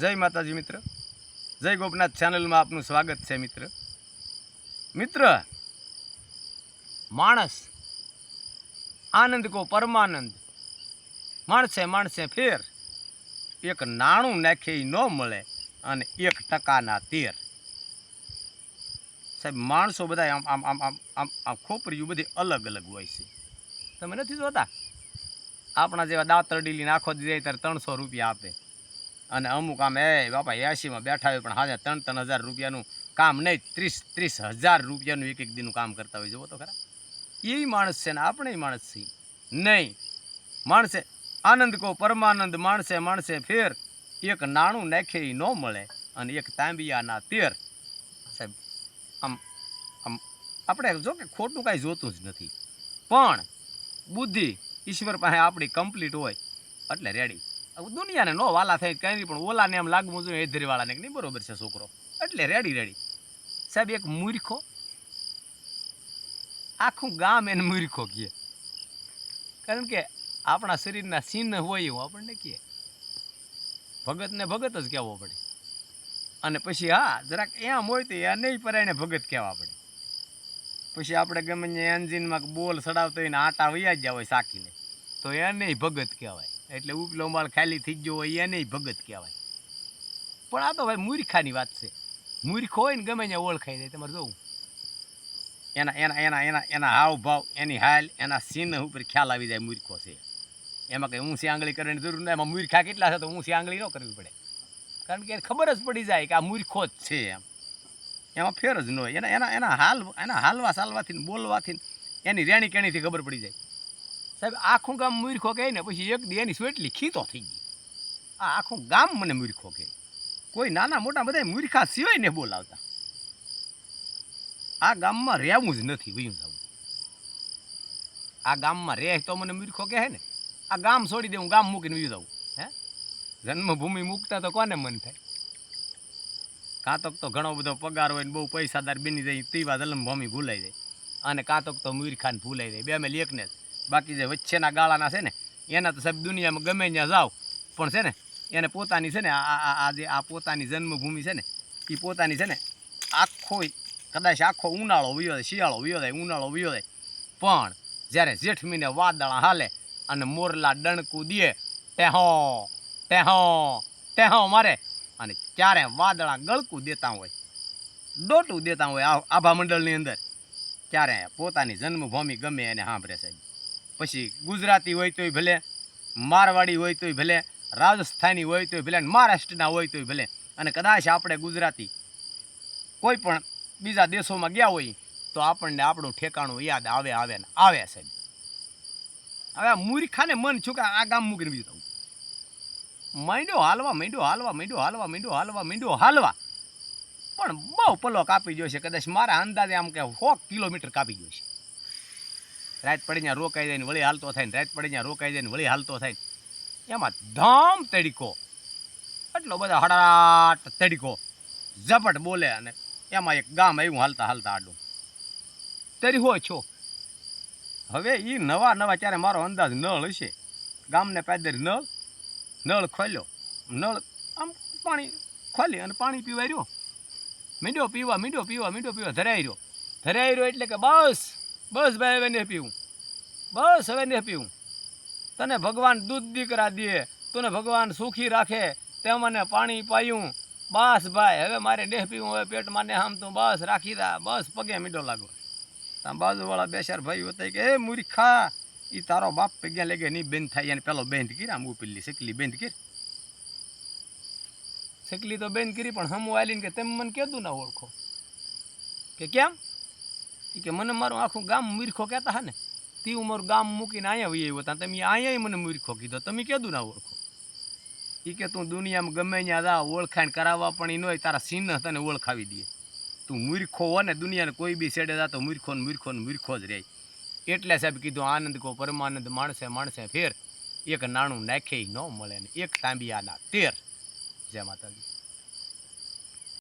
જય માતાજી મિત્ર. જય ગોપનાથ ચેનલમાં આપનું સ્વાગત છે મિત્ર. મિત્ર, માણસ, આનંદ કો પરમાનંદ. માણસે માણસે ફેર. એક નાણું નાખે એ ન મળે અને એક ટકાના તેર. સાહેબ, માણસો બધા આમ આમ આમ આમ આમ ખોપરીયું બધી અલગ અલગ હોય છે. તમે નથી જોતા? આપણા જેવા દાંતરડીલીને આખો દી જાય ત્યારે ત્રણસો રૂપિયા આપે. અને અમુક આમ, એ બાપા એસીમાં બેઠા હોય, પણ હાજર ત્રણ ત્રણ હજાર રૂપિયાનું કામ નહીં, ત્રીસ ત્રીસ હજાર રૂપિયાનું એક એક દીનું કામ કરતા હોય. જુઓ તો ખરા. એ માણસ છે ને, આપણે માણસ છીએ. નહીં. માણસે આનંદ કહો, પરમાનંદ, માણસે માણસે ફેર. એક નાણું નાખે એ ન મળે અને એક તાંબિયાના તેર. સાહેબ, આમ આમ, આપણે જો કે ખોટું કાંઈ જોતું જ નથી. પણ બુદ્ધિ ઈશ્વર પાસે આપણી કમ્પ્લીટ હોય. એટલે રેડી દુનિયાને નો વાલા થાય કઈ પણ ઓલાને એમ લાગવું જોઈએ એધરીવાળાને કે નહીં? બરોબર છે છોકરો. એટલે રેડી રેડી સાહેબ, એક મૂર્ખો આખું ગામ એને મૂર્ખો કહે. કારણ કે આપણા શરીરના ચિહ્ન હોય એવું આપણને કહે. ભગતને ભગત જ કહેવો પડે. અને પછી હા, જરાક એમ હોય તો એ નહીં પરાયણે ભગત કહેવા પડે. પછી આપણે ગમે એન્જિનમાં બોલ સડાવતો હોય ને આટા વૈયા જ હોય સાકીને, તો એ નહીં ભગત કહેવાય. એટલે ઉપલો માળ ખાલી થઈ ગયો હોય એને ભગત કહેવાય. પણ આ તો ભાઈ મૂર્ખાની વાત છે. મૂર્ખ હોય ને ગમે ત્યાં ઓળખાઈ જાય, તમારે જોવું. એના એના એના એના એના હાવભાવ, એની હાલ, એના સીન ઉપર ખ્યાલ આવી જાય મૂર્ખો છે. એમાં કંઈ ઊંચી આંગળી કરવાની જરૂર નહીં એમાં મૂર્ખા કેટલા છે તો ઊંચી આંગળી ન કરવી પડે. કારણ કે ખબર જ પડી જાય કે આ મૂર્ખો જ છે એમ. એમાં ફેર જ ન હોય. એના એના એના હાલ, એના હાલવા ચાલવાથી બોલવાથી એની રેણી કેણીથી ખબર પડી જાય. સાહેબ, આખું ગામ મૂર્ખો કહે ને પછી એક દી એની સ્વેટલી ખીતો થઈ ગઈ. આ આખું ગામ મને મૂર્ખો કહે. કોઈ નાના મોટા બધા મૂર્ખા સિવાય ને બોલાવતા. આ ગામમાં રહેવું જ નથી, વયું થવું આ ગામમાં રહે તો મને મૂર્ખો કહે ને. આ ગામ છોડી દે, હું ગામ મૂકીને વયું જવું હે? જન્મભૂમિ મૂકતા તો કોને મન થાય? કાંતક તો ઘણો બધો પગાર હોય ને બહુ પૈસાદાર બની જાય તેવા જન્મભૂમિ ભૂલાઈ જાય. અને કાંતક તો મૂર્ખાને ભૂલાઈ જાય. બે મેં એકને જ. બાકી જે વચ્ચેના ગાળાના છે ને, એના તો સાહેબ દુનિયામાં ગમે ત્યાં જાઓ. પણ છે ને, એને પોતાની છે ને, આ જે આ પોતાની જન્મભૂમિ છે ને, એ પોતાની છે ને, આખો કદાચ આખો ઉનાળો વયો જાય શિયાળો વયો જાય ઉનાળો વયો જાય પણ જ્યારે જેઠ મહિને વાદળા હાલે અને મોરલા ડણકું દે, ટેહો ટેહો ટેહો મારે. અને ક્યારે વાદળા ગળકું દેતા હોય, ડોટું દેતા હોય આભા મંડળની અંદર ત્યારે પોતાની જન્મભૂમિ ગમે એને સાંભળે સાહેબ. પછી ગુજરાતી હોય તોય ભલે, મારવાડી હોય તોય ભલે, રાજસ્થાની હોય તોય ભલે મહારાષ્ટ્રના હોય તોય ભલે. અને કદાચ આપણે ગુજરાતી કોઈ પણ બીજા દેશોમાં ગયા હોય, તો આપણને આપણું ઠેકાણું યાદ આવે આવે ને આવે સાહેબ. હવે આ મૂર્ખાને મન છું કે આ ગામ મૂકીને બીજું માંડ્યો હાલવા માંડ્યો હાલવા માંડ્યો હાલવા માંડ્યો હાલવા માંડ્યો હાલવા. પણ બહુ પલો કાપી ગયો છે. કદાચ મારા અંદાજે આમ કે સો કિલોમીટર કાપી ગયો છે. રાત પડી ત્યાં રોકાઈ જાય ને વળી હાલતો થાય ને રાત પડી ત્યાં રોકાઈ જાય ને વળી હાલતો થાય. એમાં ધામ તડીકો. એટલો બધો હડાટ તડીકો. ઝપટ બોલે અને એમાં એક ગામ આવ્યું હાલતા હાલતા આડું. તરી હોય છો. હવે એ નવા નવા ત્યારે મારો અંદાજ નળ હશે. ગામને પાદર નળ નળ ખોલ્યો. નળ આમ પાણી ખોલી અને પાણી પીવા રહ્યો. મીંડો પીવા મીંડો પીવા મીંડો પીવા ધરાઈ રહ્યો. ધરાઈ રહ્યો એટલે કે બસ બસ ભાઈ હવે નહીં પીવું. બસ હવે નહીં પીવું તને ભગવાન દૂધ દીકરા દે, તને ભગવાન સુખી રાખે તે મને પાણી પાયું. બસ ભાઈ, હવે મારે નહીં પીવું હવે પેટમાં ને આમ તું બસ રાખી દા, બસ પગે મીડો લાગો ત્યાં બાજુવાળા બેસાર ભાઈ હતા કે એ મૂર્ખા એ તારો બાપ પગ્યા લેગે નહીં બેન થાય, એને પેલો બેંધ કરી, આમ ઉપીલી શકલી બેંધ કરી. શકલી તો બેન કરી, પણ હમું આલીને કે તેમ મને કહેતું ના ઓળખો. કે કેમ? કે મને મારું આખું ગામ મૂર્ખો કહેતા હા ને. તે ઉંમર ગામ મૂકીને અહીંયા વહી આવ્યો તા તમે અહીંયા મને મૂર્ખો કીધો. તમે કેદું ના ઓળખો? એ કે તું દુનિયામાં ગમે ત્યાં જા, ઓળખાણ કરાવવા પણ એ ન હોય તારા સિંહ તને ઓળખાવી દે. તું મૂર્ખો હો ને, દુનિયાને કોઈ બી સેડે જા તો મૂર્ખો ને મૂર્ખો ને મૂર્ખો જ રહે. એટલે સાહેબ કીધું, આનંદ કો પરમાનંદ, માણસે માણસે ફેર. એક નાણું નાખે ન મળે ને, એક તાંબિયાના તેર. જય માતાજી.